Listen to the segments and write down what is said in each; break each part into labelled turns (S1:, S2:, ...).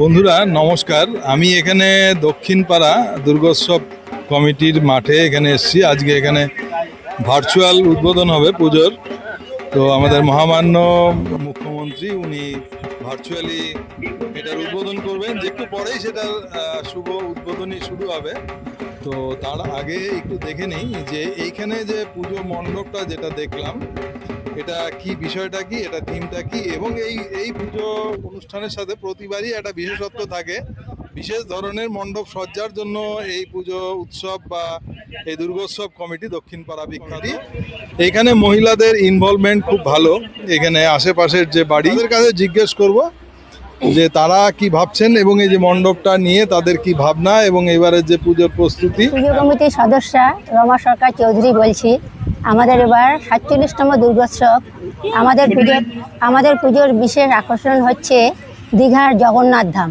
S1: বন্ধুরা, নমস্কার। আমি এখানে দক্ষিণ পাড়া দুর্গোৎসব কমিটির মাঠে এখানে এসেছি। আজকে এখানে ভার্চুয়াল উদ্বোধন হবে পুজোর। তো আমাদের মহামান্য মুখ্যমন্ত্রী, উনি ভার্চুয়ালি এটার উদ্বোধন করবেন। যে একটু পরেই সেটার শুভ উদ্বোধনী শুরু হবে। তো তার আগে একটু দেখে নিই যে এইখানে যে পুজো মণ্ডপটা যেটা দেখলাম এটা কি, বিষয়টা কি, এটা থিমটা কি? এবং এই এই পুজো অনুষ্ঠানের সাথে প্রতিবারই একটা বিশেষত্ব থাকে। বিশেষ ধরনের মণ্ডপ সজ্জার জন্য এই পুজো উৎসব বা এই দুর্গোৎসব কমিটি দক্ষিণ পাড়া বিখ্যাত এখানে মহিলাদের ইনভলভমেন্ট খুব ভালো। এখানে আশেপাশের যে বাড়ি, তাদের কাছে জিজ্ঞেস করব যে তারা কি ভাবছেন এবং এই যে মণ্ডপটা নিয়ে তাদের কি ভাবনা এবং এবারের যে পুজোর প্রস্তুতি।
S2: পুজো কমিটির সদস্য রমা সরকার চৌধুরী বলছি। আমাদের এবার সাতচল্লিশতম দুর্গোৎসব। আমাদের পুজোর আমাদের পুজোর বিশেষ আকর্ষণ হচ্ছে দীঘার জগন্নাথ ধাম।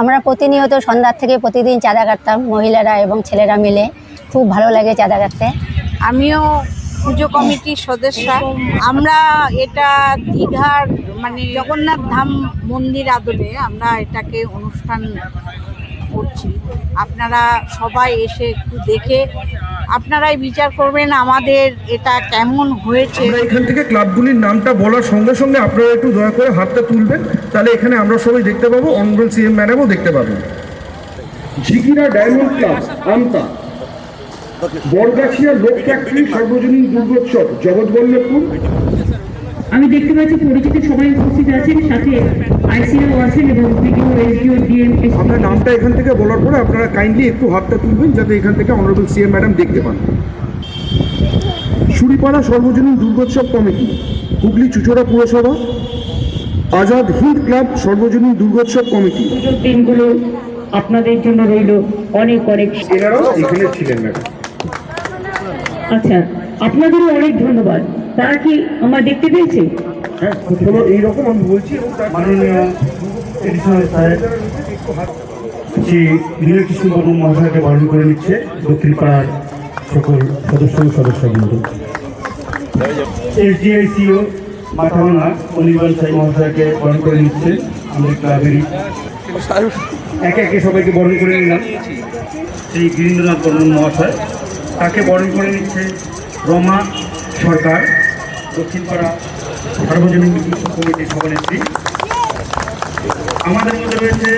S2: আমরা প্রতিনিয়ত সন্ধ্যার থেকে প্রতিদিন চাঁদা কাটতাম, মহিলারা এবং ছেলেরা মিলে। খুব ভালো লাগে চাঁদা কাটতে।
S3: আমিও পুজো কমিটির সদস্য। আমরা এটা দীঘার মানে জগন্নাথ ধাম মন্দির আদলে আমরা এটাকে অনুষ্ঠান করছি। আপনারা সবাই এসে একটু দেখে, আপনারাই বিচার করবেন আমাদের এটা কেমন হয়েছে।
S4: এখান থেকে ক্লাবগুলির নামটা বলার সঙ্গে সঙ্গে আপনারা একটু দয়া করে হাতটা তুলবেন, তাহলে এখানে আমরা সবাই দেখতে পাবো অনরেবল সিএম ম্যাডামও দেখতে পাবেন ঝিকিরা ডায়মন্ড ক্লাব আমতা। বরগাছিয়া লোক ফ্যাক্টরি সর্বজনীন দুর্গোৎসব, জগৎবল্লভপুর।
S5: আমি দেখতে পাচ্ছি পরিচিত সবাই উপস্থিত আছেন সাথে আইসিও আছেন এবং ভিডিও এসডিও ডিএম
S4: আপনার নামটা এখান থেকে বলার পরে আপনারা কাইন্ডলি একটু হাতটা তুলবেন যাতে এখান থেকে অনারেবল সিএম ম্যাডাম দেখতে পান। সুরিপাড়া সর্বজনীন দুর্গোৎসব কমিটি হুগলি চুচড়া পুরসভা আজাদ হিন্দ ক্লাব সর্বজনীন দুর্গোৎসব কমিটি।
S5: দিনগুলো আপনাদের জন্য রইল অনেক অনেক
S4: এনারাও এখানে ছিলেন ম্যাডাম
S5: আচ্ছা আপনাদেরও অনেক ধন্যবাদ। তারা কি আমার দেখতে পেয়েছে?
S4: হ্যাঁ এইরকম আমি বলছি এবং তার
S6: মাননীয় এডিশনাল সাহেব শ্রী বিনয় কৃষ্ণ বর্মন মহাশয়কে বরণ করে নিচ্ছে দক্ষিণ পাড়ার সকল সদস্য ও সদস্যবৃন্দ। এসডিআইসিও মাথাভাঙা অনির্বাণ সাই মহাশয়কে বরণ করে নিচ্ছে আমাদের ক্লাবেরই। একে একে সবাইকে বরণ করে নিলাম। শ্রী গিরীন্দ্রনাথ বর্মন মহাশয় তাকে বরণ করে নিচ্ছে রমা সরকার। দক্ষিণপাড়া সার্বজনীন উৎসব কমিটির সভানেত্রী। আমাদের মধ্যে রয়েছে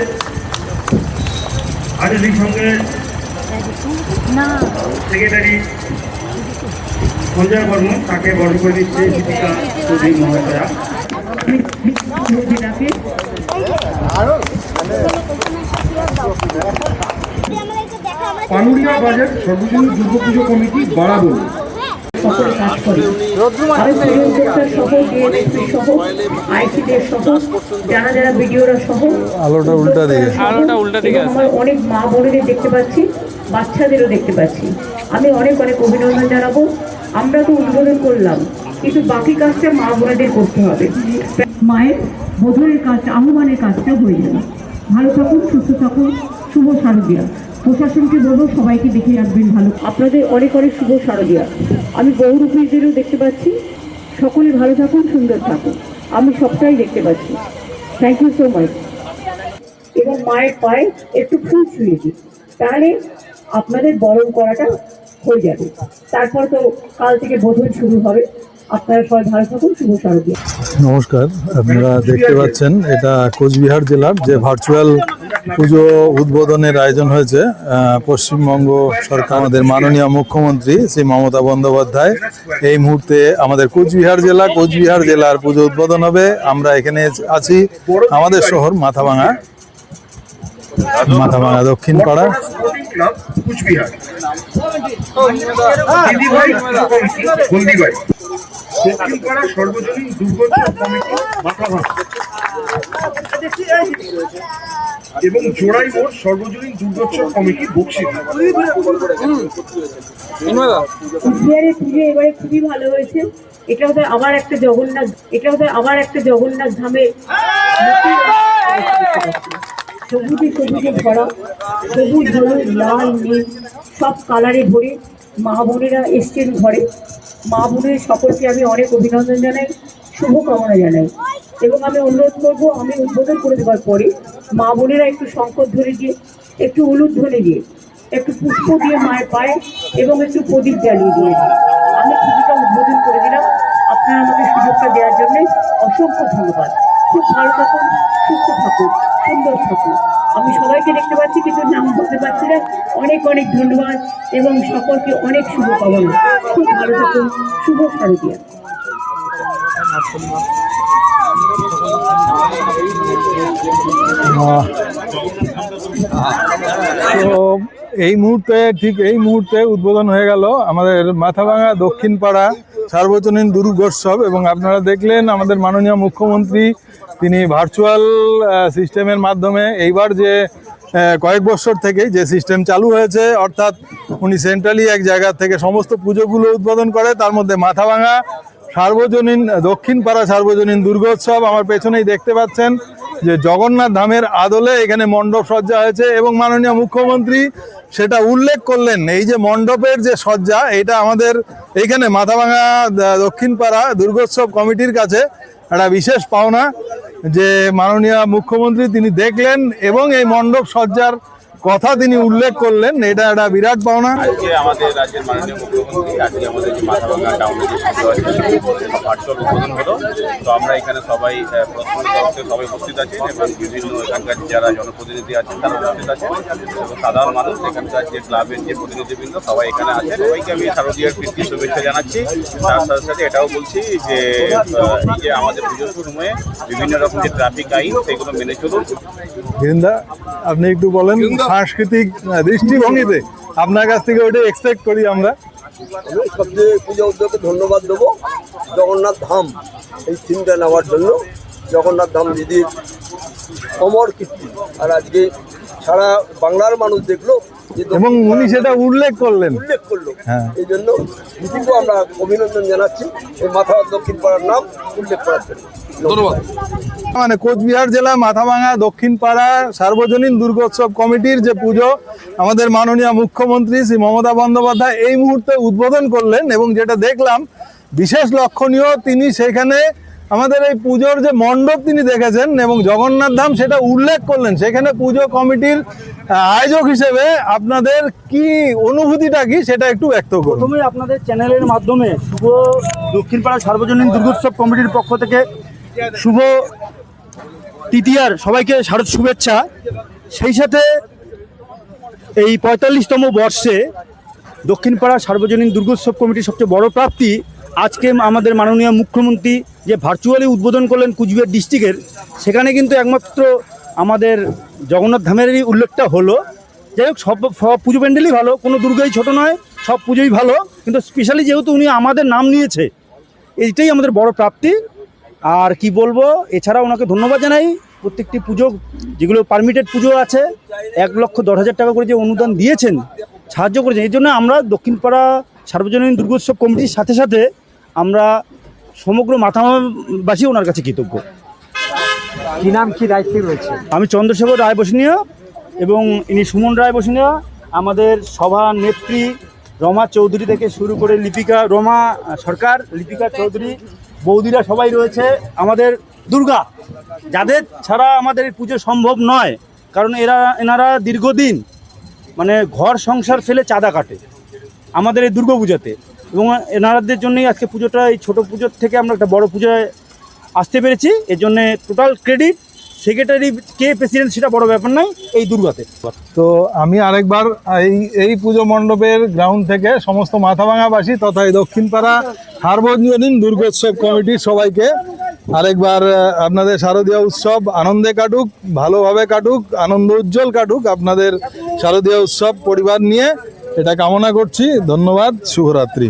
S6: আজাদির সঙ্গে সেক্রেটারি সঞ্জয় বর্মন তাকে বরণ করে দিচ্ছে দীপিকা চৌধুরী মহাশয়া।
S4: পানুরিয়া বাজার সর্বজনীন দুর্গাপুজো কমিটি বাড়াবো
S5: সকলে কাজ করে। আমি উদ্যোক্তা সহ ডিএমএসপি সহ আইসিদের সহ যারা যারা ভিডিওরা সহ
S1: আলোটা উল্টা দিকে।
S5: আলোটা উল্টা দিকে আমার অনেক মা বোনেদের দেখতে পাচ্ছি বাচ্চাদেরও দেখতে পাচ্ছি। আমি অনেক অনেক অভিনন্দন জানাব। আমরা তো উদ্বোধন করলাম কিন্তু বাকি কাজটা মা বোনেদের করতে হবে। মায়ের বোধনের কাজটা আহ্বানের কাজটা হয়ে যাবে। ভালো থাকুন সুস্থ থাকুন। শুভ শারদিয়া। প্রশাসনকে বলব, সবাইকে দেখে রাখবেন ভালো। আপনাদের অনেক অনেক শুভ শারদিয়া। আমি বহুরূপীদেরও দেখতে পাচ্ছি। সকলে ভালো থাকুন, সুন্দর থাকুন। আমি সবটাই দেখতে পাচ্ছি। থ্যাংক ইউ সো মাচ এবং মায়ের পায়ে একটু ফুল ছুঁয়ে দিই। তাহলে আপনাদের বরণ করাটা হয়ে যাবে। তারপর তো কাল থেকে বোধন শুরু হবে। আপনারা সবাই ভালো থাকুন, শুভ শারদীয়।
S1: নমস্কার, আপনারা দেখতে পাচ্ছেন, এটা কোচবিহার জেলার যে ভার্চুয়াল পুজো উদ্বোধনের আয়োজন হয়েছে পশ্চিমবঙ্গ সরকার, আমাদের মাননীয় মুখ্যমন্ত্রী শ্রী মমতা বন্দ্যোপাধ্যায়। এই মুহূর্তে আমাদের কোচবিহার জেলা, কোচবিহার জেলার পুজো উদ্বোধন হবে। আমরা এখানে আছি আমাদের শহর মাথাভাঙা মাথাভাঙা দক্ষিণ পাড়া
S4: ক্লাব কুচবিহার। দিদিভাই কমিটি হলদিবাই দক্ষিণপাড়া সর্বজনীন দুর্গোৎসব কমিটি মাথাভাঙা এবং জোড়াই মোড় সর্বজনীন দুর্গোৎসব কমিটি
S5: কুচবিহারের পুজো এবারে খুবই ভালো হয়েছে এটা ওদের আবার একটা জগন্নাথ এটা ওদের আবার একটা জগন্নাথ ধামে সবুজে সবুজে ভরা, সবুজ হলুদ লাল, নীল, সব কালারে ভরে মা বোনেরা এসছেন ঘরে। মা বোনের সকলকে আমি অনেক অভিনন্দন জানাই, শুভকামনা জানাই। এবং আমি অনুরোধ করব, আমি উদ্বোধন করে দেওয়ার পরে মা বোনেরা একটু শঙ্কর ধরে দিয়ে, একটু হলুদ ধরে দিয়ে, একটু পুষ্প দিয়ে মায়ের পায়ে এবং একটু প্রদীপ জ্বালিয়ে দিয়ে। আমি পুজোটা উদ্বোধন করে দিলাম। আপনারা আমাকে সুযোগটা দেওয়ার জন্য অসংখ্য ধন্যবাদ। খুব ভালো থাকুন, সুস্থ থাকুন। সুন্দর থাকুন আমি সবাইকে দেখতে পাচ্ছি, কিন্তু নাম বলতে পারছি না। অনেক অনেক ধন্যবাদ এবং সকলকে অনেক শুভকামনা। খুব ভালো থাকুন। শুভ শারদীয়া।
S1: তো এই মুহূর্তে, ঠিক এই মুহূর্তে উদ্বোধন হয়ে গেল আমাদের মাথাভাঙা দক্ষিণ পাড়া সার্বজনীন দুর্গোৎসব এবং আপনারা দেখলেন আমাদের মাননীয় মুখ্যমন্ত্রী, তিনি ভার্চুয়াল সিস্টেমের মাধ্যমে এইবার যে কয়েক বছর থেকেই যে সিস্টেম চালু হয়েছে, অর্থাৎ উনি সেন্ট্রালি এক জায়গা থেকে সমস্ত পুজোগুলো উদ্বোধন করে, তার মধ্যে মাথাভাঙা সার্বজনীন দক্ষিণ পাড়া সার্বজনীন দুর্গোৎসব আমার পেছনেই দেখতে পাচ্ছেন। যে জগন্নাথ ধামের আদলে এখানে মণ্ডপ সজ্জা হয়েছে এবং মাননীয় মুখ্যমন্ত্রী সেটা উল্লেখ করলেন। এই যে মণ্ডপের যে সজ্জা, এটা আমাদের এইখানে মাথাভাঙা দক্ষিণপাড়া দক্ষিণ পাড়া দুর্গোৎসব কমিটির কাছে একটা বিশেষ পাওনা যে মাননীয় মুখ্যমন্ত্রী তিনি দেখলেন এবং এই মণ্ডপ সজ্জার কথা তিনি উল্লেখ করলেন এটা একটা বিরাট পাওনা।
S7: আজকে আমাদের রাজ্যের মাননীয় মুখ্যমন্ত্রী আজকে আমাদের যে মাথাভাঙা টাউনে যে ভার্চুয়াল উদ্বোধন হলো। তো আমরা এখানে সবাই সবাই উপস্থিত আছেন এবং বিভিন্ন এখানকার যারা জনপ্রতিনিধি আছেন তারা উপস্থিত আছেন। এবং সাধারণ মানুষ এখানকার যে ক্লাবের যে প্রতিনিধিবৃন্দ সবাই এখানে আছেন। সবাইকে আমি শারদীয়ার প্রীতি শুভেচ্ছা জানাচ্ছি। তার সাথে সাথে এটাও বলছি যে এই যে আমাদের পুজোর সময়ে বিভিন্ন রকম যে ট্রাফিক আইন সেগুলো মেনে চলুন।
S1: আপনি একটু বলেন। সাংস্কৃতিক দৃষ্টিভঙ্গিতে আপনার কাছ থেকে ওইটা এক্সপেক্ট করি আমরা।
S8: আমি সবচেয়ে পূজা উদ্যোগকে ধন্যবাদ দেবো জগন্নাথ ধাম এই থিমটা নেওয়ার জন্য। জগন্নাথ ধাম দিদির অমর কীর্তি। আর আজকে সারা বাংলার মানুষ দেখল যে
S1: এবং উনি সেটা উল্লেখ করলেন।
S8: উল্লেখ করল।
S1: হ্যাঁ।
S8: এই জন্য দিদিকেও আমরা অভিনন্দন জানাচ্ছি। এই মাথা দক্ষিণ পাড়ার নাম উল্লেখ করার জন্য। ধন্যবাদ।
S1: মানে কোচবিহার জেলা মাথাভাঙা দক্ষিণ পাড়া সার্বজনীন দুর্গোৎসব কমিটির যে পুজো আমাদের মাননীয় মুখ্যমন্ত্রী শ্রী মমতা বন্দ্যোপাধ্যায় এই মুহূর্তে উদ্বোধন করলেন এবং যেটা দেখলাম বিশেষ লক্ষণীয় তিনি সেখানে আমাদের এই পুজোর যে মণ্ডপ তিনি দেখেছেন এবং জগন্নাথ ধাম সেটা উল্লেখ করলেন। সেখানে পুজো কমিটির আয়োজক হিসেবে আপনাদের কি অনুভূতিটা কি সেটা একটু ব্যক্ত করুন।
S6: প্রথমে আপনাদের চ্যানেলের মাধ্যমে শুভ দক্ষিণপাড়া সার্বজনীন দুর্গোৎসব কমিটির পক্ষ থেকে শুভ তৃতীয়ার সবাইকে শারদ শুভেচ্ছা। সেই সাথে এই পঁয়তাল্লিশতম বর্ষে দক্ষিণপাড়া সার্বজনীন দুর্গোৎসব কমিটির সবচেয়ে বড় প্রাপ্তি আজকে আমাদের মাননীয় মুখ্যমন্ত্রী যে ভার্চুয়ালি উদ্বোধন করলেন কুচবিহার ডিস্ট্রিক্টের, সেখানে কিন্তু একমাত্র আমাদের জগন্নাথ ধামেরই উল্লেখটা হলো। যাই হোক, সব সব পুজো প্যান্ডেলই ভালো, কোনো দুর্গাই ছোট নয়, সব পুজোই ভালো, কিন্তু স্পেশালি যেহেতু উনি আমাদের নাম নিয়েছে, এইটাই আমাদের বড় প্রাপ্তি। আর কি বলব এছাড়া ওনাকে ধন্যবাদ জানাই। প্রত্যেকটি পুজো যেগুলো পারমিটেড পুজো আছে এক লক্ষ দশ হাজার টাকা করে যে অনুদান দিয়েছেন সাহায্য করেছেন। এই জন্য আমরা দক্ষিণপাড়া সার্বজনীন দুর্গোৎসব কমিটির সাথে সাথে আমরা সমগ্র মাথাবাসী ওনার কাছে কৃতজ্ঞ।
S9: কি নাম কি দায়িত্বে রয়েছে?
S6: আমি চন্দ্রশেখর রায় বসিনিয়া এবং ইনি সুমন রায় বসিনিয়া। আমাদের সভা নেত্রী রমা চৌধুরী থেকে শুরু করে লিপিকা রমা সরকার লিপিকা চৌধুরী বৌদিরা সবাই রয়েছে আমাদের দুর্গা, যাদের ছাড়া আমাদের এই পুজো সম্ভব নয়, কারণ এরা, এনারা দীর্ঘদিন মানে ঘর সংসার ফেলে চাঁদা কাটে আমাদের এই দুর্গা পুজোতে। এবং এনারাদের জন্যই আজকে পুজোটা, এই ছোটো পুজোর থেকে আমরা একটা বড় পুজোয় আসতে পেরেছি। এর জন্যে টোটাল ক্রেডিট সেক্রেটারি কে প্রেসিডেন্ট সেটা বড় ব্যাপার নয়, এই দুর্গাতে।
S1: তো আমি আরেকবার এই এই পুজো মণ্ডপের গ্রাউন্ড থেকে সমস্ত মাথাভাঙাবাসী তথা এই দক্ষিণপাড়া সার্বজনীন দুর্গোৎসব কমিটির সবাইকে আরেকবার আপনাদের শারদীয় উৎসব আনন্দে কাটুক, ভালোভাবে কাটুক, আনন্দ উজ্জ্বল কাটুক আপনাদের শারদীয় উৎসব পরিবার নিয়ে। এটা কামনা করছি, ধন্যবাদ, শুভরাত্রি।